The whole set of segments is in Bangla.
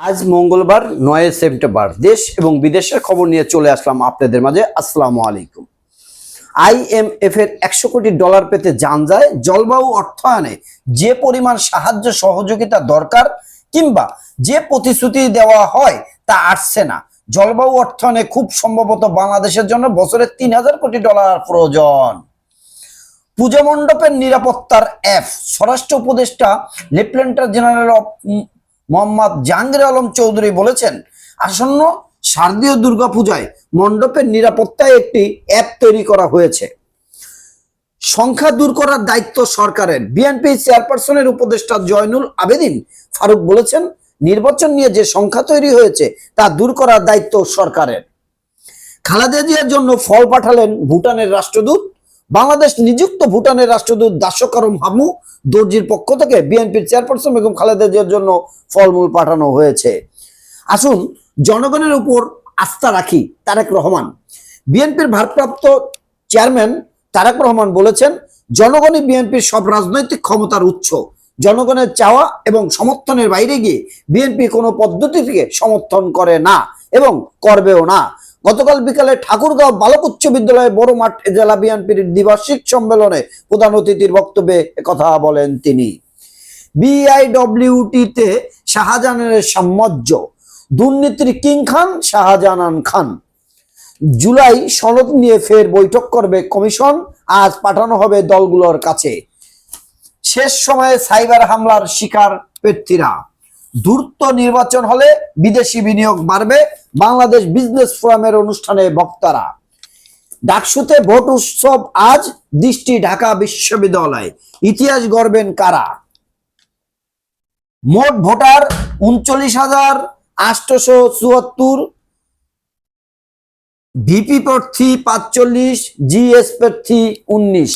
আজ মঙ্গলবার নয় সেপ্টেম্বর। দেশ এবং বিদেশের খবর নিয়ে চলে আসলাম আপনাদের মাঝে। আসসালামু আলাইকুম। আইএমএফ এর একশো কোটি ডলার পেতে যান যায় জলবায়ু অর্থায়নে যে পরিমাণ সাহায্য সহযোগিতা দরকার কিংবা যে প্রতিশ্রুতি দেওয়া হয় তা আসছে না। জলবায়ু অর্থায়নে খুব সম্ভবত বাংলাদেশের জন্য বছরে তিন হাজার কোটি ডলার প্রয়োজন। পূজা মণ্ডপের নিরাপত্তার অ্যাপ স্বরাষ্ট্র উপদেষ্টা, লেফটেন্যান্ট জেনারেল অফ মোহাম্মদ জাহাঙ্গীর আলম চৌধুরী বলেছেন, আসন্ন শারদীয় দুর্গাপূজায় মণ্ডপের নিরাপত্তায় একটি অ্যাপ তৈরি করা হয়েছে। সংখ্যা দূর করার দায়িত্ব সরকারের। বিএনপি চেয়ারপারসনের উপদেষ্টা জয়নুল আবেদিন ফারুক বলেছেন, নির্বাচন নিয়ে যে সংখ্যা তৈরি হয়েছে তা দূর করার দায়িত্ব সরকারের। খালেদা জিয়ার জন্য ফল পাঠালেন ভুটানের রাষ্ট্রদূত বাংলাদেশ নিযুক্ত ভুটানের রাষ্ট্রদূত দাসকরম হামু দর্জির পক্ষ থেকে বিএনপির চেয়ারপারসন বেগম খালেদা জিয়ার জন্য ফলমূল পাঠানো হয়েছে। আসুন, জনগণের উপর আস্থা রাখি, তারেক রহমান। বিএনপির ভারপ্রাপ্ত চেয়ারম্যান তারেক রহমান বলেছেন, জনগণই বিএনপির সব রাজনৈতিক ক্ষমতার উৎস। জনগণের চাওয়া এবং সমর্থনের বাইরে গিয়ে বিএনপি কোনো পদ্ধতিকে সমর্থন করে না এবং করবেও না। গতকাল বিকালে ঠাকুরগাঁও বালক উচ্চ বিদ্যালয়ে বড় মাঠ জেলা বিএনপির দ্বিবার্ষিক সম্মেলনে প্রধান অতিথির বক্তব্যে কথা বলেন তিনি। বিআইডব্লিউটিতে শাহজাহানের সাম্রাজ্য, দুর্নীতির কিং খান শাহজাহান খান। জুলাই সনদ নিয়ে ফের বৈঠক করবে কমিশন, আজ পাঠানো হবে দলগুলোর কাছে। শেষ সময়ে সাইবার হামলার শিকার প্রার্থীরা। দ্রুত নির্বাচন হলে বিদেশি বিনিয়োগ বাড়বে বাংলাদেশ বিজনেস ফোরামের অনুষ্ঠানে বক্তারা। ডাকসুতে ভোট উৎসব আজ দৃষ্টি ঢাকা বিশ্ববিদ্যালয়। ইতিহাস গড়বেন কারা? মোট ভোটার উনচল্লিশ হাজার আটশোশো চুয়াত্তর। ভিপি প্রার্থী পাঁচচল্লিশ, জিএস প্রার্থী উনিশ।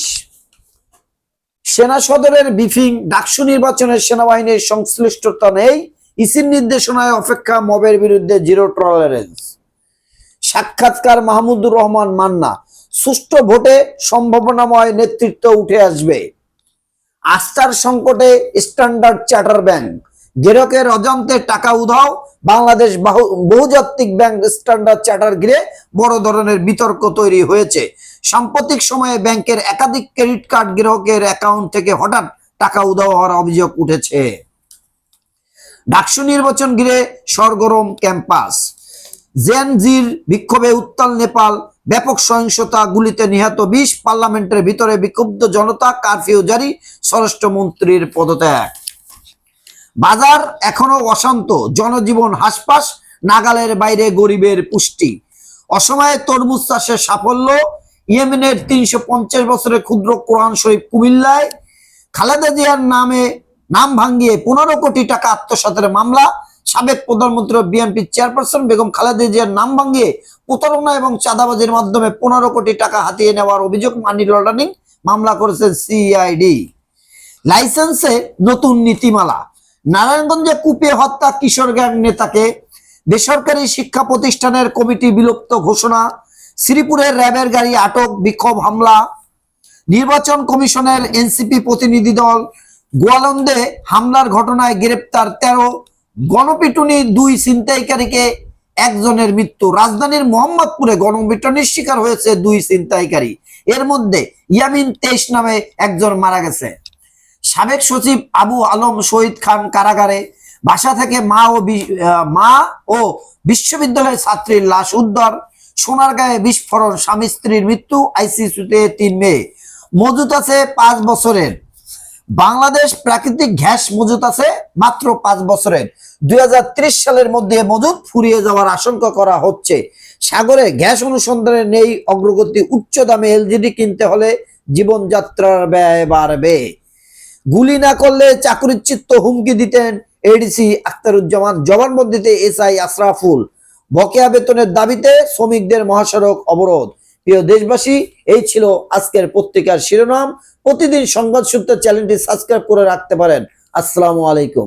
সেনা সদরের ব্রিফিং, ডাকসু নির্বাচনের সেনাবাহিনীর সংশ্লিষ্টতা নেই, ইসির নির্দেশনায় অপেক্ষা মবের বিরুদ্ধে জিরো টলারেন্স। সাক্ষাৎকার মাহমুদুর রহমান মান্না, সুষ্ঠু ভোটে সম্ভাবনাময় নেতৃত্ব উঠে আসবে। আস্থার সংকটে স্ট্যান্ডার্ড চার্টার ব্যাংক গ্রাহকের অজান্তে টাকা উধাও, বাংলাদেশ বাহু- বহুজাতিক ব্যাংক স্ট্যান্ডার্ড চার্টার ঘিরে বড় ধরনের বিতর্ক তৈরি হয়েছে। সাম্প্রতিক সময়ে ব্যাংকের একাধিক ক্রেডিট কার্ড গ্রাহকের অ্যাকাউন্ট থেকে হঠাৎ টাকা উধাও হওয়ার অভিযোগ উঠেছে। ডাকসু নির্বাচন ঘিরে সরগরম ক্যাম্পাস। জেনজির বিক্ষোভে উত্তাল নেপাল, ব্যাপক সহিংসতা গুলিতে নিহত বিশ পার্লামেন্টের ভিতরে বিক্ষুব্ধ জনতা কারফিউ জারি স্বরাষ্ট্রমন্ত্রীর পদত্যাগ। বাজার এখনও অশান্ত, জনজীবন হাসপাস, নাগালের বাইরে গরিবের পুষ্টি। অসময়ে তরমুজ চাষের সাফল্য, ইয়েমেনের তিনশো পঞ্চাশ বছরের ক্ষুদ্র কোরআন শরীফ কুমিল্লায়, খালেদা জিয়ার নামে নাম ভাঙ্গিয়ে পনেরো কোটি টাকা আত্মসাতের মামলা, সাবেক প্রধানমন্ত্রী বিএনপি চেয়ারপারসন বেগম খালেদা জিয়ার নাম ভাঙ্গিয়ে প্রতারণা এবং চাঁদাবাজির মাধ্যমে পনেরো কোটি টাকা হাতিয়ে নেওয়ার অভিযোগ মানি লন্ডারিং মামলা করেছে সিআইডি লাইসেন্সে নতুন নীতিমালা। নারায়ণগঞ্জে কুপিয়ে হত্যা কিশোর গ্যাং নেতাকে। বেসরকারি শিক্ষা প্রতিষ্ঠানের কমিটি বিলুপ্ত ঘোষণা। শ্রীপুরের র্যাবের গাড়ি আটক, বিক্ষোভ, হামলা। নির্বাচন কমিশনের এনসিপি প্রতিনিধি দল গোয়ালন্দে হামলার ঘটনায় গ্রেপ্তার তেরো। গণপিটুনি দুই ছিনতাইকারীকে, একজনের মৃত্যু। রাজধানীর মোহাম্মদপুরে গণপিটুনির শিকার হয়েছে দুই ছিনতাইকারী। এর মধ্যে ইয়ামিন তেইশ নামে একজন মারা গেছে। সাবেক সচিব আবু আলম শহীদ খান কারাগারে, বাসা থেকে মা ও মা ও বিশ্ববিদ্যালয়ের ছাত্রীর লাশ উদ্ধার সোনার গায়ে বিস্ফোরণ, স্বামী স্ত্রীর মৃত্যু, আইসিসিতে তিন মেয়ে। মজুত আছে পাঁচ বছরের। বাংলাদেশ প্রাকৃতিক গ্যাস মজুত আছে মাত্র পাঁচ বছরের। দুই হাজার ত্রিশ সালের মধ্যে মজুত ফুরিয়ে যাওয়ার আশঙ্কা করা হচ্ছে। সাগরে গ্যাস অনুসন্ধানে নেই অগ্রগতি, উচ্চ দামে এলজিডি কিনতে হলে জীবনযাত্রার ব্যয় বাড়বে। গুলি না করলে চাকরিচ্যুত হুমকি দিতেন এডিসি আখতারুজ্জামান জবানবন্দিতে এসআই আশরাফুল। বকেয়া বেতনের দাবিতে শ্রমিকদের মহাসড়ক অবরোধ। প্রিয় দেশবাসী, এই ছিল আজকের পত্রিকার শিরোনাম। প্রতিদিন সংবাদ সূত্র চ্যানেলটি সাবস্ক্রাইব করে রাখতে পারেন। আসসালামু আলাইকুম।